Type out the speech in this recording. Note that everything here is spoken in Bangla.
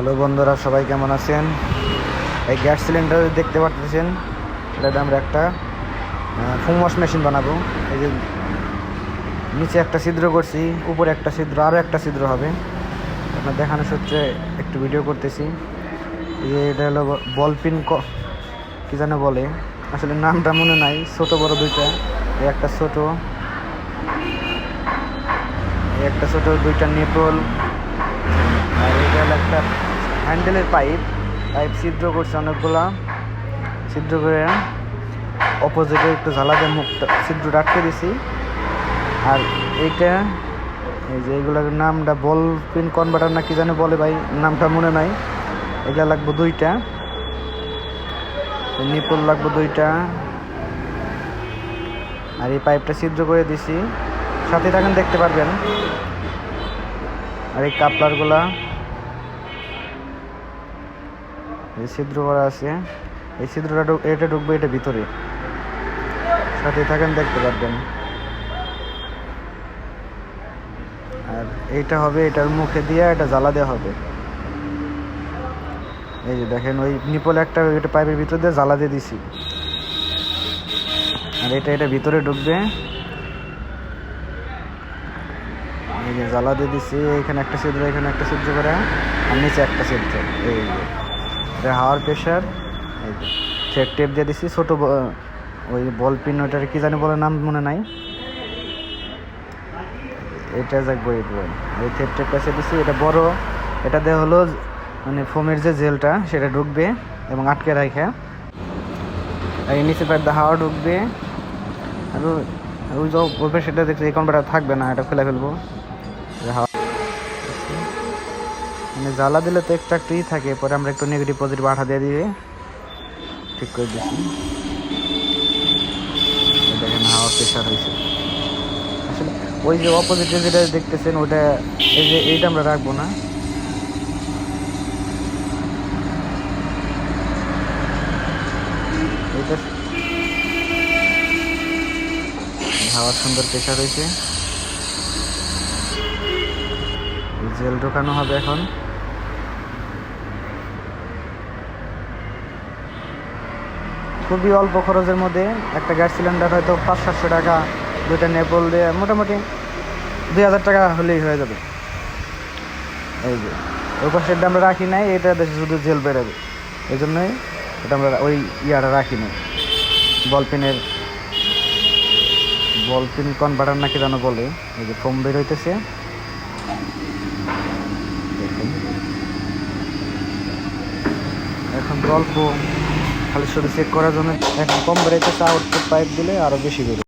হ্যালো বন্ধুরা, সবাই কেমন আছেন? এই গ্যাস সিলিন্ডার দেখতে পাচ্ছেন এটাতে আমরা একটা ফোম ওয়াশ মেশিন বানাবো। এই যে নিচে একটা ছিদ্র করছি, উপরে একটা ছিদ্র আরও একটা ছিদ্র হবে। আপনার দেখানো সূত্রে একটু ভিডিও করতেছি। এই এটা হলো বল পিন কী যেন বলে। আসলে নামটা মনে নাই, ছোট বড় দুইটা। এই একটা ছোট একটা ছোট, দুইটা নেপল। আর এটা একটা হ্যান্ডেলের পাইপ পাইপ ছিদ্র করছে অনেকগুলা। ছিদ্র করে অপোজিটে একটু ঝালা দিয়ে মুখটা, ছিদ্রটা আটকে দিছি। আর এইটা, এই যে এইগুলোর নামটা বল পিন কনভার্টার না কি জানি বলে ভাই, নামটা মনে নাই। এগুলা লাগবে দুইটা। নিপুল লাগবে দুইটা। আর এই পাইপটা ছিদ্র করে দিছি। সাথে থাকেন দেখতে পারবেন। আর এই কাপলারগুলা। এই ছিদ্র করা আছে। এই ছিদ্রটা এটা ঢুকবে এটা ভিতরে। সাথে থাকেন, দেখতে পারবেন। আর এইটা হবে এটার মুখে দিয়ে, এটা জ্বালা দেওয়া হবে। এই যে দেখেন, ওই নিপল একটা এটা পাইপের ভিতর দিয়ে জ্বালা দিয়ে দিছি। আর এটা এটা ভিতরে ঢুকবে। এই যে জ্বালা দিয়ে দিছি, এখানে একটা ছিদ্র, এখানে একটা ছিদ্র করে, আর নিচে একটা ছিদ্র। এই এটা হাওয়ার প্রেশার এই টেপ দিয়ে দিছি, ছোটো ওই বল পিন ওটার কি জানি বলে নাম মনে নাই। এটা যাক বই, এই থ্রেড টেপটা সে দিছি, এটা বড়, এটা দিয়ে হলো মানে ফোমের যে জেলটা সেটা ঢুকবে এবং আটকে রাখে আর এই নিচে প্যাড হাওয়া ঢুকবে। আর ওই- ওই যে ওই সেটা দেখছি, এই কনভার্টার থাকবে না, এটা খুলে ফেলব। হাওয়া মানে জ্বালা দিলে তো একটু একটুই থাকে, পরে আমরা একটু নেগেটিভ পজিটিভ আঠা দিয়ে দিয়ে ঠিক করে দিচ্ছি দেখেন হাওয়া প্রেশার হয়েছে আসলে ওই যে অপোজিটে যেটা দেখতেছেন ওটা এই যে এইটা আমরা রাখব না। এটা হাওয়ার সুন্দর প্রেশার হয়েছে জেল ঢোকানো হবে এখন। খুবই অল্প খরচের মধ্যে একটা গ্যাস সিলিন্ডার হয়তো পাঁচ, সাতশো টাকা দুইটা নেপল দিয়ে মোটামুটি দুই হাজার টাকা হলেই হয়ে যাবে। এই যে, ওই পাশেরটা আমরা রাখি নাই, এটা দেশে শুধু জেল বেরোবে এই জন্যই এটা আমরা ওই ইয়াটা রাখি নাই। বল পেনের বল পেন কনভার্টার নাকি যেন বলে, এই যে ফোম বের হইতেছে। এখন গল্প খালি শুধু চেক করার জন্য এখন কম বেড়েছে আউটপুট পাইপ দিলে আরও বেশি বেরো